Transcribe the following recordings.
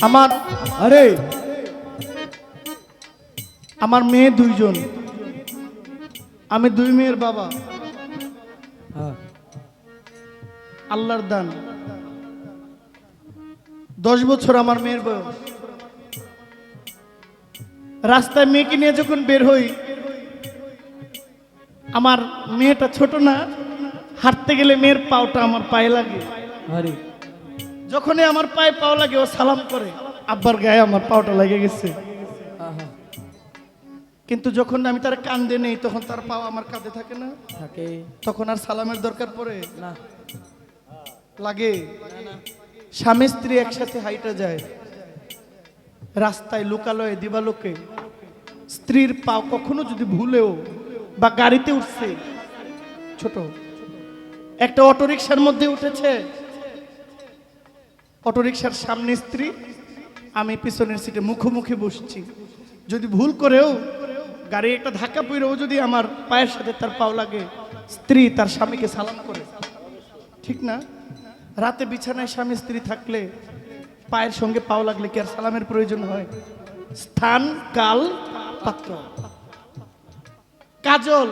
আমার আরে। আমার মেয়ে দুইজন। আমি দুই মেয়ের বাবা। হ্যাঁ। আল্লাহর দান। দশ বছর আমার মেয়ের বয়স। রাস্তায় মেয়েকে নিয়ে যখন বের হই আমার মেয়েটা ছোট না হাঁটতে গেলে মেয়ের পাওটা আমার পায়ে লাগে। আরে। যখনই আমার পায়ে পাও লাগে ও সালাম করে আব্বার গায়ে আমার পাওটা লেগে গেছে। কিন্তু যখন আমি তার কান্দে নেই তখন তার পাও আমার কাঁধে থাকে না। থাকে। তখন আর সালামের দরকার পড়ে? না। লাগে। স্বামী স্ত্রী একসাথে হাইটা যায়। রাস্তায় লোকালয়ে দিবালোকে। স্ত্রীর পা কখনো যদি ভুলেও বা গাড়িতে উঠছে ছোট। একটা অটোরিকশার মধ্যে উঠেছে অটোরিকশার সামনে স্ত্রী, আমি পিছনের সিটে মুখোমুখি বসছি। যদি ভুল করেও গাড়ি একটা ধাক্কা পড়েও যদি আমার পায়ের সাথে তার পাও লাগে, স্ত্রী তার স্বামীকে সালাম করে। ঠিক না? রাতে বিছানায় স্বামী স্ত্রী থাকলে পায়ের সঙ্গে পাও লাগলে কি আর সালামের প্রয়োজন হয়? স্থান, কাল, পাত্র। কাজল।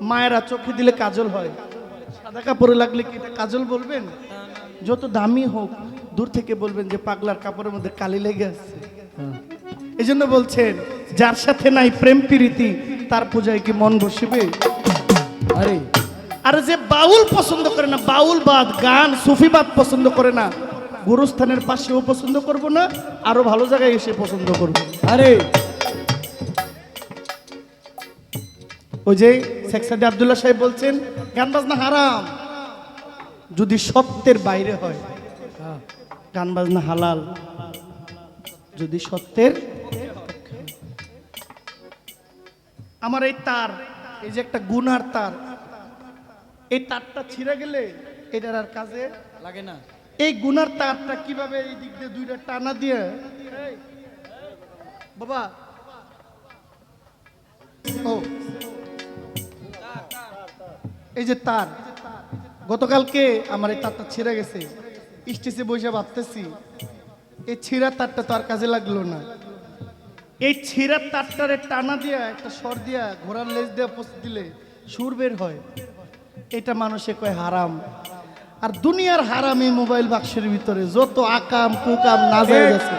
মায়েরা চোখে দিলে কাজল হয়। সাদা কাপড়ে লাগলে কি কাজল বলবেন? যত দামি হোক দূর থেকে বলবেন যে পাগলার কাপড়ের মধ্যে কালি লেগে আছে। এই জন্য বলছেন যার সাথে নাই প্রেম প্রীতি তার পূজায় কি মন বসিবে? আরে। আর যে বাউল পছন্দ করে না বাউল বাদ গান সুফিবাদ পছন্দ করে না গুরুস্থানের পাশেও পছন্দ করব না আরও ভালো জায়গায় এসে পছন্দ করব। আরে। ওই যে শেখ সাদি আবদুল্লাহ সাহেব বলছেন গান বাজনা হারাম। যদি সত্যের বাইরে হয়। গান বাজনা হালাল। যদি সত্যের আমার এই তার এই যে একটা গুনার তার এই তারটা ছিঁড়ে গেলে এটার আর কাজে লাগে না। এই গুনার তারটা কীভাবে এই দিক দিয়ে দুইটা টানা দিয়ে বাবা। ও। এই যে তার। গতকালকে আমার এই তারটা ছিঁড়ে গেছে। স্টেজে বসে ভাবতেছি এই ছিঁড়া তারটা তো আর কাজে লাগল না। এই ছিঁড়া তারটারে টানা দিয়া একটা সর দিয়া ঘোড়ার লেজ দিয়া পোস্ট দিলে সুর বের হয়। এটা মানুষে কয় হারাম। আর দুনিয়ার হারাম এই মোবাইল বাক্সের ভিতরে যত আকাম কুকাম না যায় গেছে।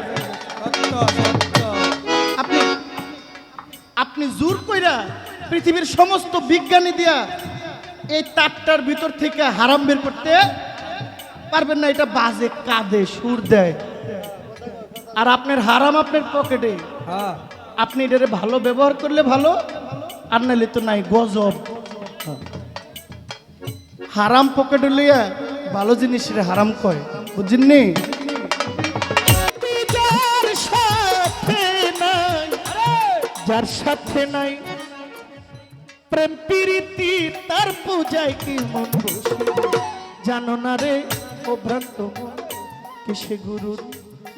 আপনি আপনি জোর কইরা পৃথিবীর সমস্ত বিজ্ঞানী দিয়া এই তারটার ভিতর থেকে হারাম বের করতে পারবেন না এটা বাজে কাঁদে সুর দেয়। আর আপনার হারাম আপনার পকেটে। হ্যাঁ। আপনি এটারে ভালো ব্যবহার করলে ভালো আর নাহলে তো নাই গজব। হারাম পকেটে লইয়া ভালো জিনিস হারাম কয় বুঝিননি যার সাথে নাই যার সাথে নাই প্রেম প্রীতি তার পূজায় কি মন জানো না রে ও ভ্রান্ত কিসে গুরুর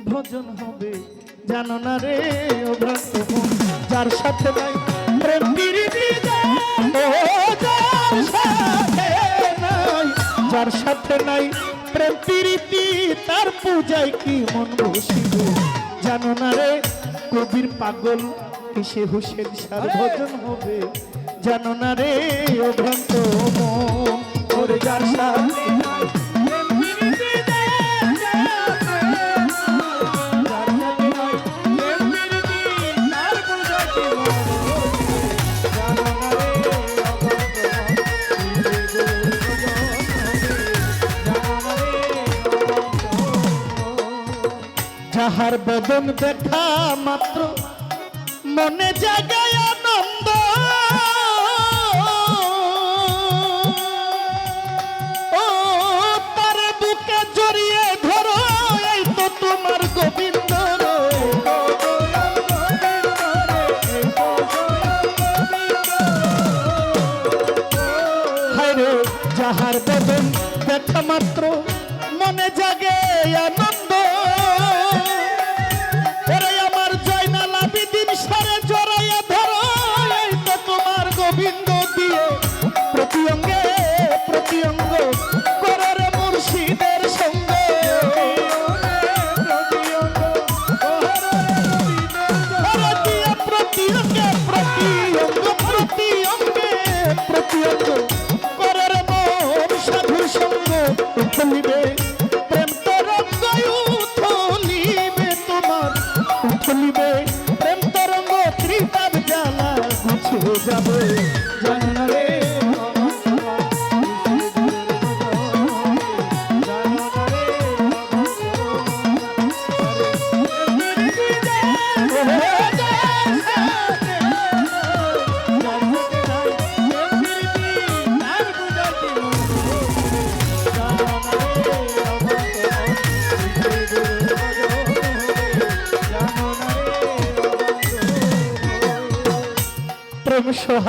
ভজন হবে? জানো না রে ও ভ্রান্ত যার সাথে নাই প্রেম প্রীতি ও যার সাথে নাই যার সাথে নাই প্রেম প্রীতি তার পূজায় কি মন বসিবে জানো না রে কবির পাগল কিসে হুসেন সার ভজন হবে? জানো না রে ও ভ্রান্ত মন ওর যার নাই প্রেম প্রীতি যার সাথে নাই, জড়িয়ে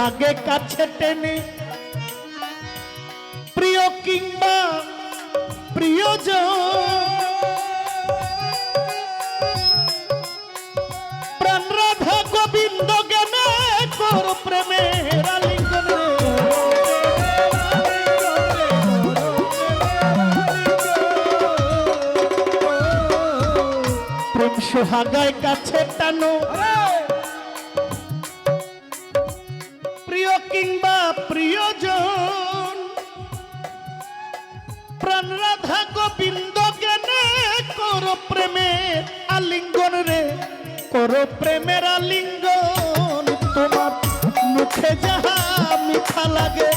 সোহাগে কাছে টেনে। প্রিয় কিংবা প্রিয়জন। প্রাণ সোহাগায় কাছে টানো। প্রাণ রাধা গোবিন্দ কেনে কর প্রেমের আলিঙ্গন রে। কর প্রেমের আলিঙ্গন, তোমার মুখে যাহা মিঠা লাগে।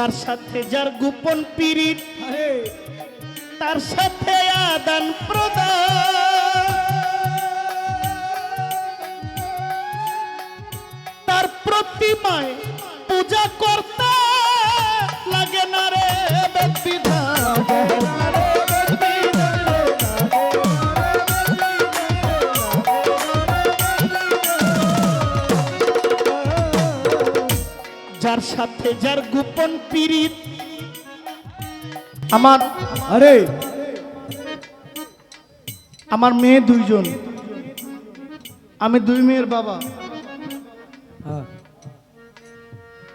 যার সাথে যার গোপন পিড়িত তার সাথে আদান প্রদান। তার প্রতিমায় পূজা করতে যার গোপন পিরিত আমার আরে। আমার মেয়ে দুইজন। আমি দুই মেয়ের বাবা। হ্যাঁ।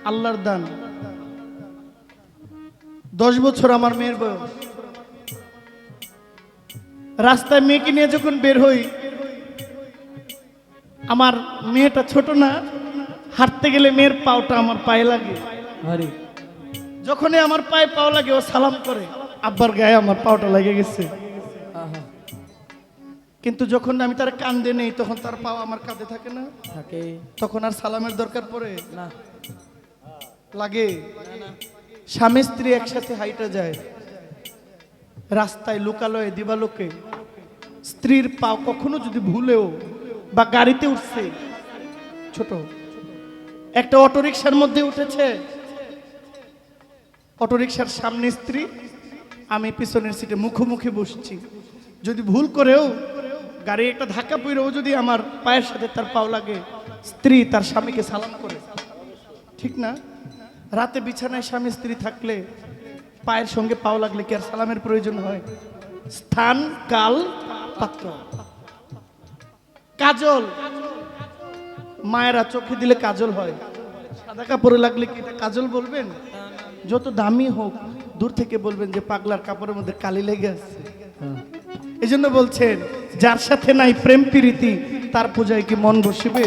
আল্লাহর দান। দশ বছর আমার মেয়ের বয়স। রাস্তায় মেয়েকে নিয়ে যখন বের হই আমার মেয়েটা ছোট না হাঁটতে গেলে মেয়ের পাওটা আমার পায়ে লাগে। যখনই আমার পায়ে পাও লাগে ও সালাম করে আব্বার গায়ে আমার পাওটা লেগে গেছে। কিন্তু যখন আমি তার কান্দে নেই তখন তার পাও আমার কাঁধে থাকে না। থাকে। তখন আর সালামের দরকার পড়ে? না। লাগে। স্বামী স্ত্রী একসাথে হাইটা যায়। রাস্তায় লোকালয়ে দিবালোকে। স্ত্রীর পা কখনো যদি ভুলেও বা গাড়িতে উঠছে ছোট। একটা অটোরিকশার মধ্যে উঠেছে অটোরিকশার সামনে স্ত্রী, আমি পিছনের সিটে মুখোমুখি বসছি। যদি ভুল করেও গাড়ি একটা ধাক্কা পড়েও যদি আমার পায়ের সাথে তার পাও লাগে, স্ত্রী তার স্বামীকে সালাম করে। ঠিক না? রাতে বিছানায় স্বামী স্ত্রী থাকলে পায়ের সঙ্গে পাও লাগলে কি আর সালামের প্রয়োজন হয়? স্থান, কাল, পাত্র। কাজল। মায়েরা চোখে দিলে কাজল হয়। সাদা কাপড়ে লাগলে কি কাজল বলবেন? যত দামি হোক দূর থেকে বলবেন যে পাগলার কাপড়ের মধ্যে কালি লেগে আছে। এই জন্য বলছেন যার সাথে নাই প্রেম প্রীতি তার পূজায় কি মন বসিবে?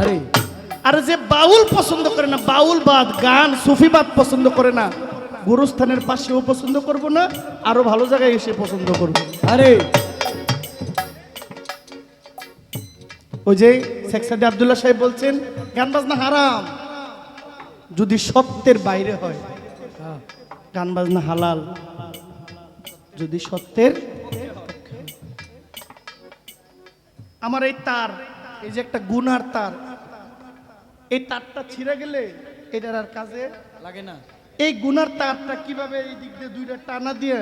আরে। আর যে বাউল পছন্দ করে না বাউল বাদ গান সুফিবাদ পছন্দ করে না গুরুস্থানের পাশেও পছন্দ করব না আরও ভালো জায়গায় এসে পছন্দ করব। আরে। ওই যে শেখ সাদি আবদুল্লাহ সাহেব বলছেন গান বাজনা হারাম। যদি সত্যের বাইরে হয়। গান বাজনা হালাল। যদি সত্যের আমার এই তার এই যে একটা গুনার তার এই তারটা ছিঁড়ে গেলে এটার আর কাজে লাগে না। এই গুনার তারটা কীভাবে এই দিক দিয়ে দুইটা টানা দিয়ে?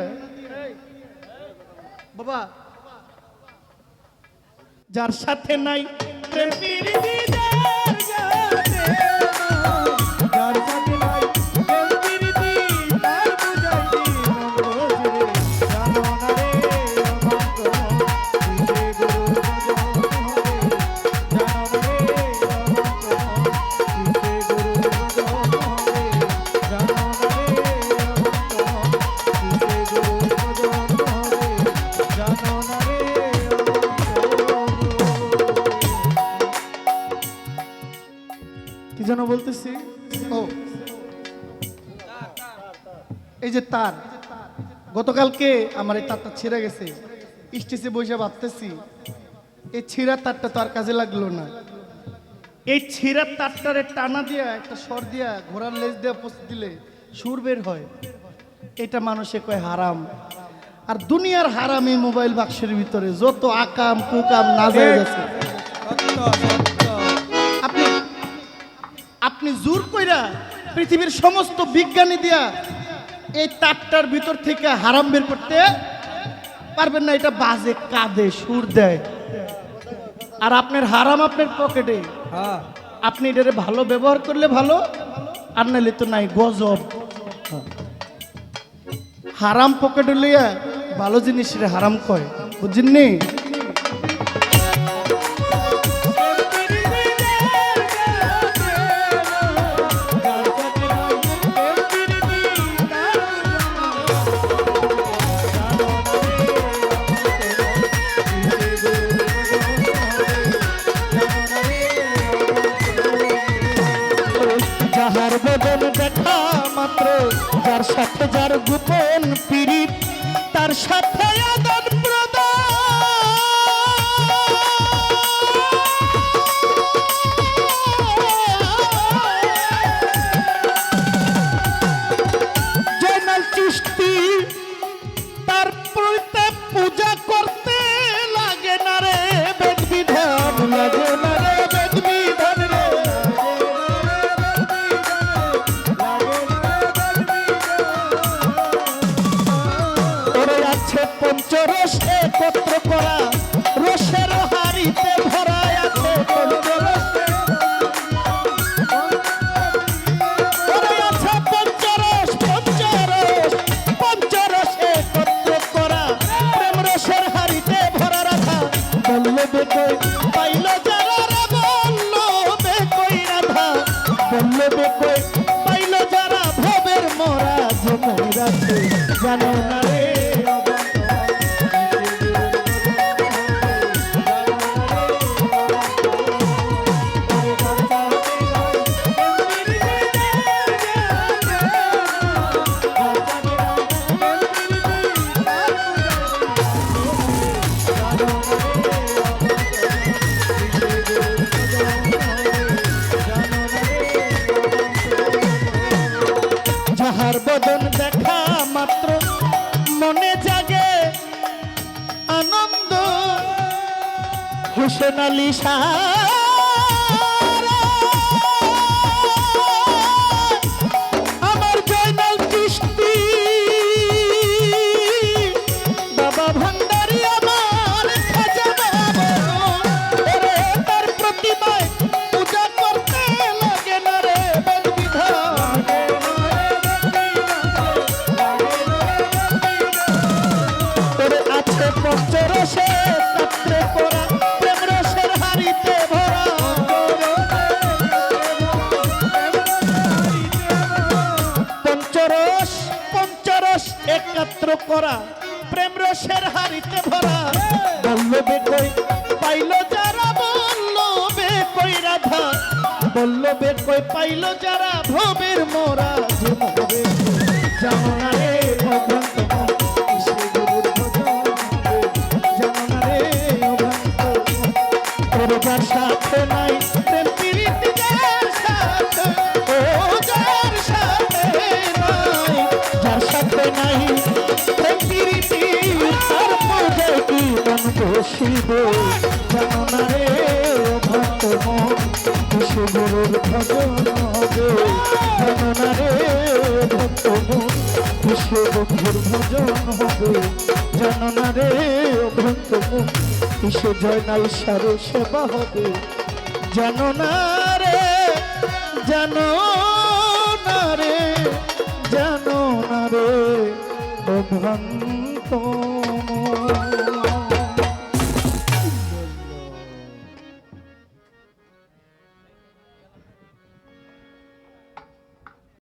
বাবা যার সাথে নাই এই যে তার গতকালকে আমার এই তারটা ছিঁড়ে গেছে। স্টেজে বসে ভাবতেছি এই ছিঁড়া তারটা তো আর কাজে লাগল না। এই ছিঁড়া তারটারে টানা দিয়া একটা স্বর দিয়া ঘোড়ার লেজ দিয়া পোস্ট দিলে সুর বের হয়। এটা মানুষে কয় হারাম। আর দুনিয়ার হারাম এই মোবাইল বাক্সের ভিতরে যত আকাম কুকাম না সত্য আপনি আপনি জোর কইরা পৃথিবীর সমস্ত বিজ্ঞানী দিয়া এই তারটার ভিতর থেকে হারাম বের করতে পারবেন না এটা বাজে কাঁদে সুর দেয়। আর আপনার হারাম আপনার পকেটে। হ্যাঁ। আপনি এটারে ভালো ব্যবহার করলে ভালো আর নাহলে তো নাই গজব। হারাম পকেটে লইয়া ভালো জিনিস হারাম কয় বুঝিননি যার একত্র করা, রসের হাড়িতে ভরা আছে পাইল যারা বললে বেকই রাধা। বললে বেকই পাইল যারা ভবের মরা জমই রাখে জানো না রে যাহার বদন দেখা মাত্র মনে জাগে আনন্দ হুসেন আলী সারা। হাড়িতে ভরা। বল্লবে কই পাইল যারা বল্লবে বেকই রাধা। বল্লবে কই পাইল যারা, ভবের মোরা। জানো মন বসিবে জানো না রে ভক্ত গুরুর ভজন হবে। জানো না রে ভক্ত বন্ধুর ভজন হবে। জানো না রে ভক্ত মন জয়নাল সারে সেবা হবে। জানো না রে জানো না